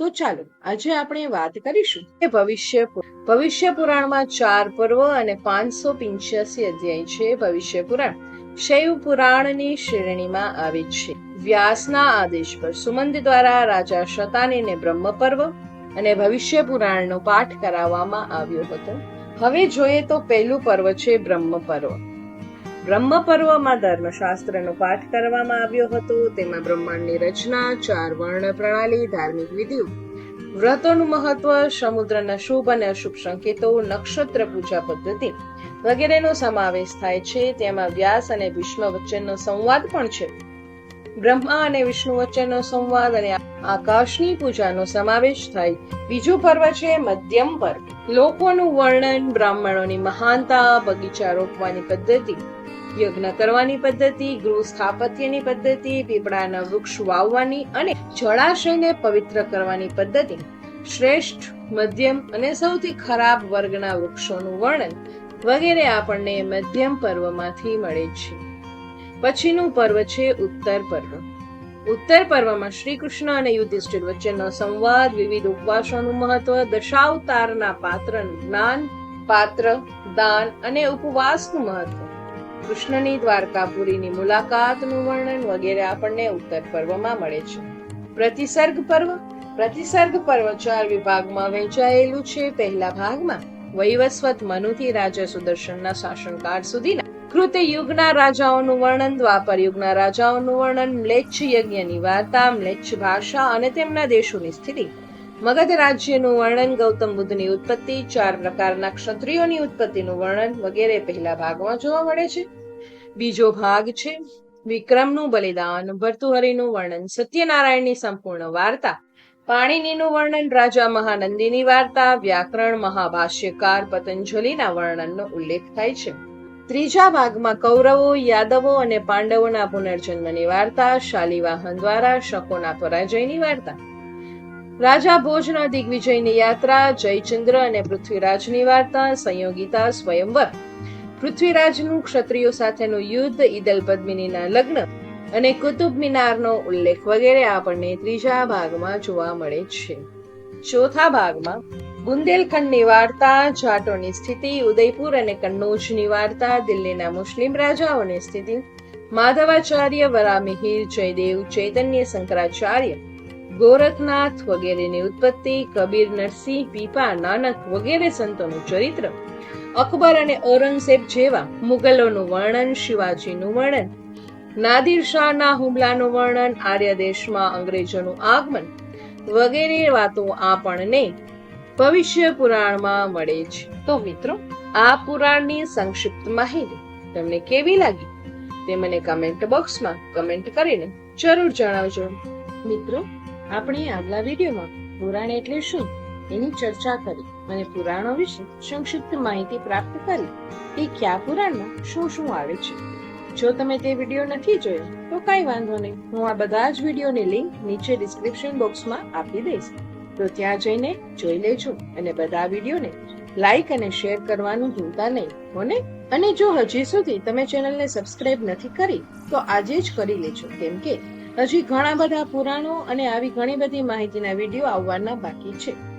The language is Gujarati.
તો ચાલો, આજે આપણે વાત કરીશું કે ભવિષ્ય ભવિષ્ય પુરાણમાં ચાર પર્વ અને પાંચસો પિંચ્યાસી અધ્યાય છે ભવિષ્ય પુરાણ. શૈવ પુરાણની શ્રેણીમાં આવે છે. વ્યાસના આદેશ પર સુમંત દ્વારા રાજા શતાનીને બ્રહ્મ પર્વ અને ભવિષ્ય પુરાણનો પાઠ કરાવવામાં આવ્યો હતો. હવે જોઈએ તો પહેલું પર્વ છે બ્રહ્મ પર્વ. બ્રહ્મ પર્વમાં ધર્મશાસ્ત્રનો પાઠ કરવામાં આવ્યો હતો. તેમાં બ્રહ્માંડની રચના, ચાર વર્ણ પ્રણાલી, ધાર્મિક વિધિઓ. વ્રતોનું મહત્વ, સમુદ્રના શુભ અને અશુભ સંકેતો, નક્ષત્ર પૂજા પદ્ધતિ વગેરેનો સમાવેશ થાય છે. તેમાં વ્યાસ અને ભીષ્મ વચ્ચેનો સંવાદ પણ છે. બ્રહ્મા અને વિષ્ણુ વચ્ચેનો સંવાદ અને આકાશની પૂજાનો સમાવેશ થાય. બીજું પર્વ છે મધ્યમ પર્વ. લોકોનું વર્ણન બ્રાહ્મણોની મહાનતા, બગીચા રોપવાની પદ્ધતિ યજ્ઞ કરવાની પદ્ધતિ, ગૃહ સ્થાપત્યની પદ્ધતિ, પીપળાના વૃક્ષ વાવવાની અને જળાશયને પવિત્ર કરવાની પદ્ધતિ. શ્રેષ્ઠ, મધ્યમ અને સૌથી ખરાબ વર્ગના વૃક્ષોનું વર્ણન વગેરે આપણને મધ્યમ પર્વમાંથી મળે છે. પછીનું પર્વ છે ઉત્તર પર્વ. ઉત્તર પર્વમાં શ્રી કૃષ્ણ અને યુધિષ્ઠિર વચ્ચેનો સંવાદ વિવિધ ઉપવાસોનું મહત્વ દશાવતારના પાત્રનું જ્ઞાન, પાત્ર, દાન અને ઉપવાસનું મહત્વ. કૃષ્ણની દ્વારકાપુરીની મુલાકાતનું વર્ણન વગેરે આપણને ઉત્તર પર્વમાં મળે છે. પ્રતિસર્ગ પર્વ પ્રતિસર્ગ પર્વ ચાર વિભાગમાં વહેંચાયેલું છે. પહેલા ભાગમાં વૈવસ્વત મનુથી રાજા સુદર્શનના શાસનકાળ સુધીના કૃત યુગના રાજાઓનું વર્ણન, દ્વાપર યુગના રાજાઓનું વર્ણન, મ્લેચ્છ યજ્ઞની વાર્તા, મ્લેચ્છ ભાષા અને તેમના દેશોની સ્થિતિ. મગધ રાજ્યનું વર્ણન ગૌતમ બુદ્ધની ઉત્પત્તિ, ચાર પ્રકારના ક્ષત્રિયોની ઉત્પત્તિનું વર્ણન વગેરે પહેલા ભાગમાં જોવા મળે છે. બીજો ભાગ છે, વિક્રમનું બલિદાન, ભર્તુહરિનું વર્ણન, સત્યનારાયણની સંપૂર્ણ વાર્તા, પાણીનીનું વર્ણન, રાજા મહાનંદીની વાર્તા, વ્યાકરણ, મહાભાષ્યકાર, પતંજલિના વર્ણનનો ઉલ્લેખ થાય છે. ત્રીજા ભાગમાં કૌરવો, યાદવો અને પાંડવોના પુનર્જન્મની વાર્તા, શાલિવાહન દ્વારા શકોના પરાજયની વાર્તા. રાજા ભોજના દિગ્વિજયની યાત્રા, જયચંદ્ર અને પૃથ્વીરાજની વાર્તા, સંયોગિતા સ્વયંવર. પૃથ્વીરાજનું ક્ષત્રિયો સાથેનું યુદ્ધ ઈદલ પદ્મિનીના લગ્ન અને કુતુબ મિનારનો ઉલ્લેખ વગેરે આપણને ત્રીજા ભાગમાં જોવા મળે છે. ચોથા ભાગમાં બુંદેલખંડની વાર્તા, જાટોની સ્થિતિ, ઉદયપુર અને કન્નૌજની વાર્તા, દિલ્હીના મુસ્લિમ રાજાઓની સ્થિતિ, માધવાચાર્ય વરામિહિર, જયદેવ, ચૈતન્ય શંકરાચાર્ય ગોરખનાથ વગેરેની ઉત્પત્તિ, કબીર, નરસિંહ, પીપા, નાનક વગેરે સંતોનું ચરિત્ર. અકબર અને ઔરંગઝેબ જેવા મુગલોનું વર્ણન, શિવાજીનું વર્ણન, નાદિર શાહના હુમલાનું વર્ણન, આર્ય દેશમાં અંગ્રેજોનું આગમન વગેરે વાતો આપણને ભવિષ્ય પુરાણમાં મળે છે તો મિત્રો, આ પુરાણની સંક્ષિપ્ત માહિતી તમને કેવી લાગી? તે મને કમેન્ટ બોક્સમાં કમેન્ટ કરીને જરૂર જણાવજો. મિત્રો આપણે આગલા વિડીયોમાં પુરાણ એટલે શું એની ચર્ચા કરી અને પુરાણો વિશે સંક્ષિપ્ત માહિતી પ્રાપ્ત કરી કે કયા પુરાણમાં શું શું આવે છે. જો તમે તે વીડિયો નથી જોયો, તો કાંઈ વાંધો નહીં. હું આ બધા જ વિડીયોની લિંક નીચે ડિસ્ક્રિપ્શન બોક્સમાં આપી દઈશ. તો ત્યાં જઈને જોઈ લેજો અને બધા વિડીયોને લાઈક અને શેર કરવાનું ભૂલતા નહીં હોને અને જો હજી સુધી તમે ચેનલને સબસ્ક્રાઇબ નથી કરી, તો આજે જ કરી લેજો. કેમ કે હજી ઘણા બધા પુરાણો અને આવી ઘણી બધી માહિતીના વીડિયો આવવાના બાકી છે.